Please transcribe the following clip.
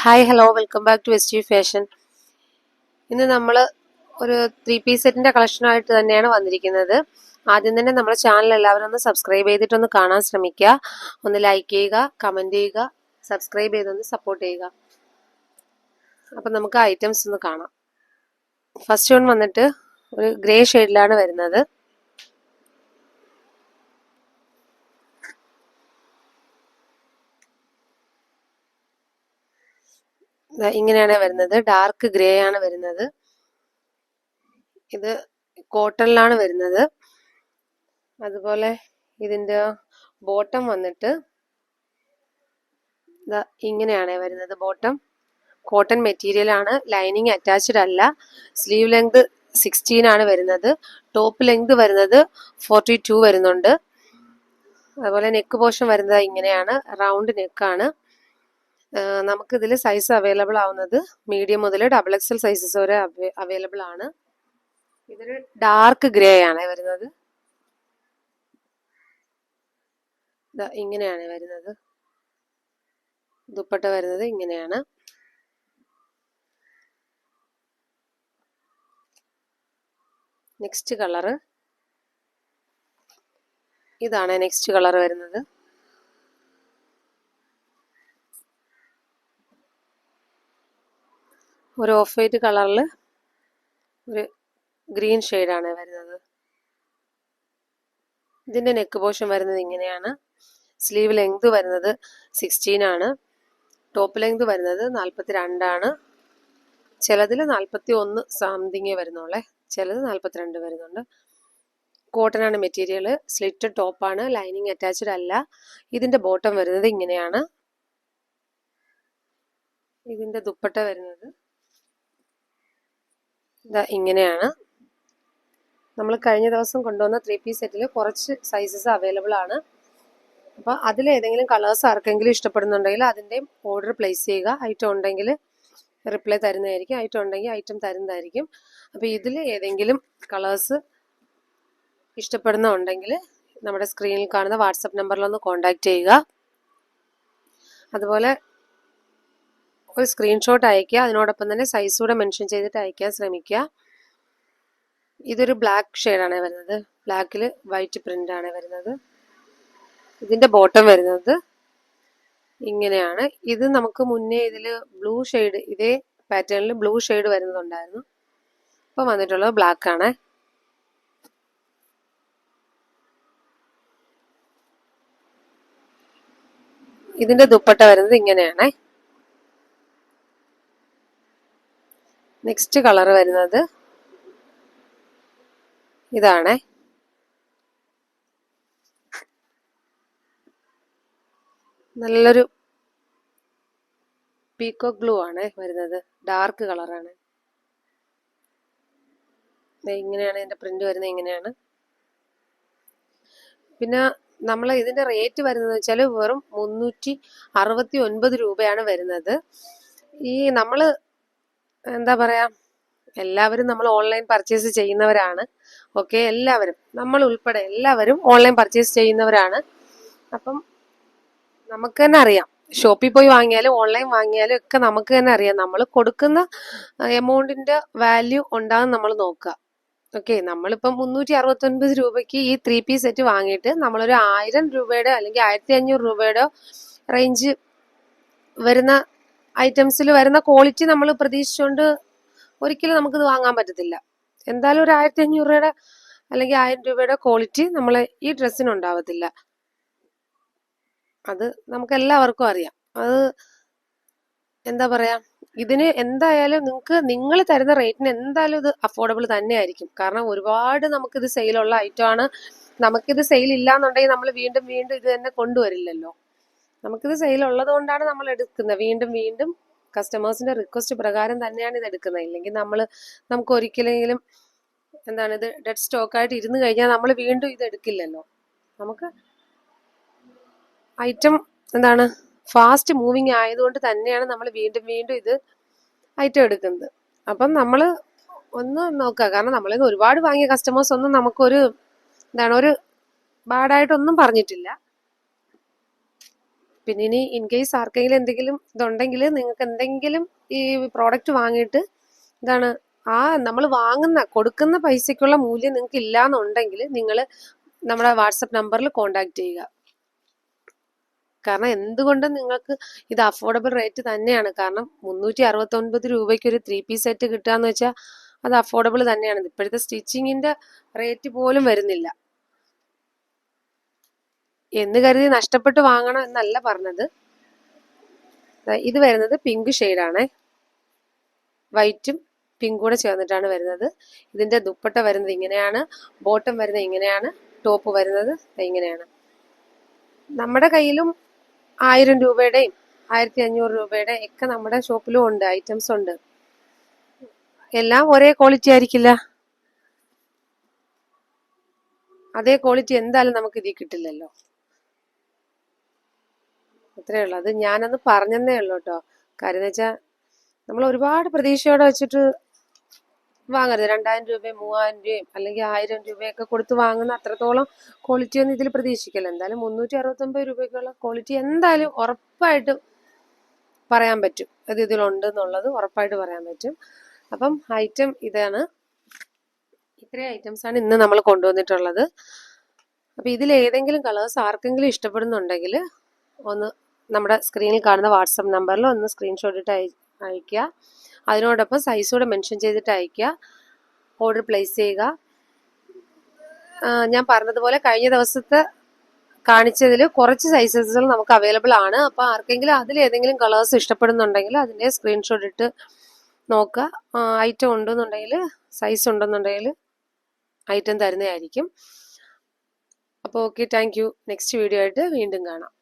Hi hello welcome back to S Fashion ഇന്ന് നമ്മൾ ഒരു ത്രീ പീസ് സെറ്റിന്റെ കളക്ഷനായിട്ട് തന്നെയാണ് വന്നിരിക്കുന്നത്. ആദ്യം തന്നെ നമ്മുടെ ചാനൽ എല്ലാവരും ഒന്ന് സബ്സ്ക്രൈബ് ചെയ്തിട്ടൊന്ന് കാണാൻ ശ്രമിക്കുക. ഒന്ന് ലൈക്ക് ചെയ്യുക കമന്റ് ചെയ്യുക സബ്സ്ക്രൈബ് ചെയ്തൊന്ന് സപ്പോർട്ട് ചെയ്യുക. അപ്പം നമുക്ക് ഐറ്റംസ് ഒന്ന് കാണാം. ഫസ്റ്റ് വൺ വന്നിട്ട് ഒരു ഗ്രേ ഷെയ്ഡിലാണ് വരുന്നത്. ഇങ്ങനെയാണ് വരുന്നത്. ഡാർക്ക് ഗ്രേ ആണ് വരുന്നത്. ഇത് കോട്ടണിലാണ് വരുന്നത്. അതുപോലെ ഇതിന്റെ ബോട്ടം വന്നിട്ട് ഇങ്ങനെയാണ് വരുന്നത് ബോട്ടം കോട്ടൺ മെറ്റീരിയൽ ആണ്. ലൈനിങ് അറ്റാച്ച്ഡ് അല്ല. സ്ലീവ് ലെങ്ത് സിക്സ്റ്റീൻ ആണ് വരുന്നത്. ടോപ്പ് ലെങ്ത് വരുന്നത് ഫോർട്ടി ടു വരുന്നുണ്ട്. അതുപോലെ നെക്ക് പോർഷൻ വരുന്നത് ഇങ്ങനെയാണ്. റൗണ്ട് നെക്കാണ് നമുക്ക് ഇതിൽ സൈസ് അവൈലബിൾ ആവുന്നത് മീഡിയം മുതൽ ഡബിൾ എക്സൽ സൈസസ് വരെ അവൈലബിൾ ആണ്. ഇതൊരു ഡാർക്ക് ഗ്രേ ആണ് വരുന്നത്. ഇങ്ങനെയാണ് വരുന്നത്. ദുപ്പട്ട വരുന്നത് ഇങ്ങനെയാണ്. നെക്സ്റ്റ് കളറ് ഇതാണ് നെക്സ്റ്റ് കളർ വരുന്നത്. ഒരു ഓഫ് വൈറ്റ് കളറിൽ ഒരു ഗ്രീൻ ഷെയ്ഡാണ് വരുന്നത്. ഇതിന്റെ നെക്ക് പോർഷൻ വരുന്നത് ഇങ്ങനെയാണ്. സ്ലീവ് ലെങ്ത് വരുന്നത് സിക്സ്റ്റീൻ ആണ്. ടോപ്പ് ലെങ്ത് വരുന്നത് നാൽപ്പത്തി രണ്ടാണ് ചിലതിൽ നാൽപ്പത്തി ഒന്ന് സാംതിങ് വരുന്നുള്ളേ. ചിലത് നാൽപ്പത്തിരണ്ട് വരുന്നുണ്ട്. കോട്ടൺ ആണ് മെറ്റീരിയൽ സ്ലിറ്റ് ടോപ്പാണ് ലൈനിങ് അറ്റാച്ച്ഡ് അല്ല. ഇതിന്റെ ബോട്ടം വരുന്നത് ഇങ്ങനെയാണ്. ഇതിന്റെ ദുപ്പട്ട വരുന്നത് ഇതാ ഇങ്ങനെയാണ്. നമ്മൾ കഴിഞ്ഞ ദിവസം കൊണ്ടുവന്ന ത്രീ പീസ് സെറ്റിൽ കുറച്ച് സൈസസ് അവൈലബിൾ ആണ്. അപ്പോൾ അതിൽ ഏതെങ്കിലും കളേഴ്സ് ആർക്കെങ്കിലും ഇഷ്ടപ്പെടുന്നുണ്ടെങ്കിൽ അതിന്റെ ഓർഡർ പ്ലേസ് ചെയ്യുക. ഐറ്റം ഉണ്ടെങ്കിൽ റിപ്ലൈ തരുന്നതായിരിക്കും. ഐറ്റം ഉണ്ടെങ്കിൽ ഐറ്റം തരുന്നതായിരിക്കും. അപ്പോൾ ഇതിൽ ഏതെങ്കിലും കളേഴ്സ് ഇഷ്ടപ്പെടുന്ന ഉണ്ടെങ്കിൽ നമ്മുടെ സ്ക്രീനിൽ കാണുന്ന വാട്സപ്പ് നമ്പറിലൊന്ന് കോൺടാക്റ്റ് ചെയ്യുക. അതുപോലെ ഒരു സ്ക്രീൻഷോട്ട് അയക്കുക അതിനോടൊപ്പം തന്നെ സൈസ് കൂടെ മെൻഷൻ ചെയ്തിട്ട് അയക്കാൻ ശ്രമിക്കുക. ഇതൊരു ബ്ലാക്ക് ഷെയ്ഡാണ് വരുന്നത്. ബ്ലാക്കിൽ വൈറ്റ് പ്രിന്റ് ആണ് വരുന്നത്. ഇതിന്റെ ബോട്ടം വരുന്നത്. ഇങ്ങനെയാണ്. ഇത് നമുക്ക് മുന്നേ ഇതിൽ ബ്ലൂ ഷെയ്ഡ് ഇതേ പാറ്റേണിൽ ബ്ലൂ ഷെയ്ഡ് വരുന്നതുണ്ടായിരുന്നു ഇപ്പൊ വന്നിട്ടുള്ളത് ബ്ലാക്ക് ആണ്. ഇതിന്റെ ദുപ്പട്ട വരുന്നത് ഇങ്ങനെയാണേ. നെക്സ്റ്റ് കളർ വരുന്നത് ഇതാണ്. നല്ലൊരു പീക്കോ ഗ്ലൂ ആണ് വരുന്നത്. ഡാർക്ക് കളറാണ് ഇങ്ങനെയാണ് ഇതിന്റെ പ്രിന്റ് വരുന്നത് ഇങ്ങനെയാണ്. പിന്നെ നമ്മൾ ഇതിന്റെ റേറ്റ് വരുന്നത് വെച്ചാൽ വെറും മുന്നൂറ്റി അറുപത്തി ഒൻപത് രൂപയാണ് വരുന്നത്. ഈ നമ്മൾ എന്താ പറയാ എല്ലാവരും നമ്മൾ ഓൺലൈൻ പർച്ചേസ് ചെയ്യുന്നവരാണ്. ഓക്കെ എല്ലാവരും നമ്മൾ ഉൾപ്പെടെ എല്ലാവരും ഓൺലൈൻ പർച്ചേസ് ചെയ്യുന്നവരാണ്. അപ്പം നമുക്ക് തന്നെ അറിയാം ഷോപ്പിൽ പോയി വാങ്ങിയാലും ഓൺലൈൻ വാങ്ങിയാലും ഒക്കെ നമുക്ക് തന്നെ അറിയാം നമ്മൾ കൊടുക്കുന്ന എമൗണ്ടിന്റെ വാല്യൂ ഉണ്ടാകും നമ്മൾ നോക്കുക. ഓക്കെ നമ്മളിപ്പം മുന്നൂറ്റി അറുപത്തൊൻപത് രൂപയ്ക്ക് ഈ ത്രീ പീസ് സെറ്റ് വാങ്ങിയിട്ട് നമ്മളൊരു ആയിരം രൂപയുടെ അല്ലെങ്കിൽ ആയിരത്തി അഞ്ഞൂറ് രൂപയുടെ റേഞ്ച് വരുന്ന ഐറ്റംസിൽ വരുന്ന ക്വാളിറ്റി നമ്മൾ പ്രതീക്ഷിച്ചുകൊണ്ട് ഒരിക്കലും നമുക്കിത് വാങ്ങാൻ പറ്റത്തില്ല. എന്തായാലും ഒരു ആയിരത്തി അഞ്ഞൂറ് രൂപയുടെ അല്ലെങ്കിൽ ആയിരം രൂപയുടെ ക്വാളിറ്റി നമ്മൾ ഈ ഡ്രസ്സിന് ഉണ്ടാവത്തില്ല അത് നമുക്ക് എല്ലാവർക്കും അറിയാം. അത് എന്താ പറയാ ഇതിന് എന്തായാലും നിങ്ങൾക്ക് നിങ്ങൾ തരുന്ന റേറ്റിന് എന്തായാലും ഇത് അഫോർഡബിൾ തന്നെയായിരിക്കും. കാരണം ഒരുപാട് നമുക്കിത് സെയിലുള്ള ഐറ്റം ആണ് നമുക്കിത് സെയിൽ ഇല്ല ഇല്ലാന്നുണ്ടെങ്കിൽ നമ്മൾ വീണ്ടും വീണ്ടും ഇത് തന്നെ കൊണ്ടുവരില്ലല്ലോ. നമുക്കിത് സെയിൽ ഉള്ളത് കൊണ്ടാണ് നമ്മൾ എടുക്കുന്നത്. വീണ്ടും വീണ്ടും കസ്റ്റമേഴ്സിന്റെ റിക്വസ്റ്റ് പ്രകാരം തന്നെയാണ് ഇത് എടുക്കുന്നത്. ഇല്ലെങ്കിൽ നമ്മൾ നമുക്ക് ഒരിക്കലെങ്കിലും എന്താണ് ഇത് ഡെഡ് സ്റ്റോക്ക് ആയിട്ട് ഇരുന്ന് കഴിഞ്ഞാൽ നമ്മൾ വീണ്ടും ഇത് എടുക്കില്ലല്ലോ. നമുക്ക് ഐറ്റം എന്താണ് ഫാസ്റ്റ് മൂവിങ് ആയതുകൊണ്ട് തന്നെയാണ് നമ്മൾ വീണ്ടും വീണ്ടും ഇത് ഐറ്റം എടുക്കുന്നത്. അപ്പം നമ്മൾ ഒന്ന് നോക്കുക. കാരണം നമ്മളിന്ന് ഒരുപാട് വാങ്ങിയ കസ്റ്റമേഴ്സ് ഒന്നും നമുക്കൊരു എന്താണ് ഒരു ബാഡായിട്ടൊന്നും പറഞ്ഞിട്ടില്ല. പിന്നെ ഇനി ഇൻ കേസ് ആർക്കെങ്കിലും എന്തെങ്കിലും ഇതുണ്ടെങ്കിൽ നിങ്ങൾക്ക് എന്തെങ്കിലും ഈ പ്രോഡക്റ്റ് വാങ്ങിയിട്ട് ഇതാണ് ആ നമ്മൾ വാങ്ങുന്ന കൊടുക്കുന്ന പൈസയ്ക്കുള്ള മൂല്യം നിങ്ങൾക്ക് ഇല്ല എന്നുണ്ടെങ്കിൽ നിങ്ങൾ നമ്മുടെ വാട്സപ്പ് നമ്പറിൽ കോണ്ടാക്ട് ചെയ്യുക. കാരണം എന്തുകൊണ്ടും നിങ്ങൾക്ക് ഇത് അഫോർഡബിൾ റേറ്റ് തന്നെയാണ്. കാരണം മുന്നൂറ്റി അറുപത്തൊൻപത് രൂപയ്ക്ക് ഒരു ത്രീ പീസ് സെറ്റ് കിട്ടുക എന്ന് വെച്ചാൽ അത് അഫോർഡബിൾ തന്നെയാണ്. ഇപ്പോഴത്തെ സ്റ്റിച്ചിങ്ങിന്റെ റേറ്റ് പോലും വരുന്നില്ല. എന്ന് കരുതി നഷ്ടപ്പെട്ട് വാങ്ങണം എന്നല്ല പറഞ്ഞത്. ഇത് വരുന്നത് പിങ്ക് ഷെയ്ഡാണ് വൈറ്റും പിങ്കും കൂടെ ചേർന്നിട്ടാണ് വരുന്നത്. ഇതിന്റെ ദുപ്പട്ട വരുന്നത് ഇങ്ങനെയാണ്. ബോട്ടം വരുന്നത് ഇങ്ങനെയാണ്. ടോപ്പ് വരുന്നത് ഇങ്ങനെയാണ്. നമ്മുടെ കയ്യിലും ആയിരം രൂപയുടെയും ആയിരത്തി അഞ്ഞൂറ് രൂപയുടെ ഒക്കെ നമ്മുടെ ഷോപ്പിലും ഉണ്ട് ഐറ്റംസ് ഉണ്ട്. എല്ലാം ഒരേ ക്വാളിറ്റി ആയിരിക്കില്ല. അതേ ക്വാളിറ്റി എന്തായാലും നമുക്ക് ഇതിൽ കിട്ടില്ലല്ലോ. അത്രേ ഉള്ളൂ. അത് ഞാനൊന്ന് പറഞ്ഞെന്നേ ഉള്ളൂ കേട്ടോ. കാര്യം എന്ന് വെച്ചാൽ നമ്മൾ ഒരുപാട് പ്രതീക്ഷയോടെ വെച്ചിട്ട് വാങ്ങരുത്. രണ്ടായിരം രൂപയും മൂവായിരം രൂപയും അല്ലെങ്കിൽ ആയിരം രൂപയൊക്കെ കൊടുത്ത് വാങ്ങുന്ന അത്രത്തോളം ക്വാളിറ്റി ഒന്നും ഇതിൽ പ്രതീക്ഷിക്കില്ല. എന്തായാലും മുന്നൂറ്റി അറുപത്തൊമ്പത് രൂപയ്ക്കുള്ള ക്വാളിറ്റി എന്തായാലും ഉറപ്പായിട്ട് പറയാൻ പറ്റും. അത് ഇതിലുണ്ട് എന്നുള്ളത് ഉറപ്പായിട്ട് പറയാൻ പറ്റും. അപ്പം ഐറ്റം ഇതാണ്. ഇത്രയും ഐറ്റംസ് ആണ് ഇന്ന് നമ്മൾ കൊണ്ടുവന്നിട്ടുള്ളത്. അപ്പം ഇതിൽ ഏതെങ്കിലും കളേഴ്സ് ആർക്കെങ്കിലും ഇഷ്ടപ്പെടുന്നുണ്ടെങ്കിൽ ഒന്ന് നമ്മുടെ സ്ക്രീനിൽ കാണുന്ന വാട്സപ്പ് നമ്പറിൽ ഒന്ന് സ്ക്രീൻഷോട്ട് ഇട്ട് അയക്കുക അതിനോടൊപ്പം സൈസ് കൂടെ മെൻഷൻ ചെയ്തിട്ട് അയക്കുക ഓർഡർ പ്ലേസ് ചെയ്യുക. ഞാൻ പറഞ്ഞതുപോലെ കഴിഞ്ഞ ദിവസത്തെ കാണിച്ചതിൽ കുറച്ച് സൈസസുകൾ നമുക്ക് അവൈലബിൾ ആണ്. അപ്പോൾ ആർക്കെങ്കിലും അതിൽ ഏതെങ്കിലും കളേഴ്സ് ഇഷ്ടപ്പെടുന്നുണ്ടെങ്കിൽ അതിന്റെ സ്ക്രീൻഷോട്ട് ഇട്ട് നോക്കുക. ഐറ്റം ഉണ്ടെന്നുണ്ടെങ്കിൽ സൈസ് ഉണ്ടെന്നുണ്ടെങ്കിൽ ഐറ്റം തരുന്നതായിരിക്കും. അപ്പോൾ ഓക്കെ താങ്ക് നെക്സ്റ്റ് വീഡിയോ ആയിട്ട് വീണ്ടും കാണാം.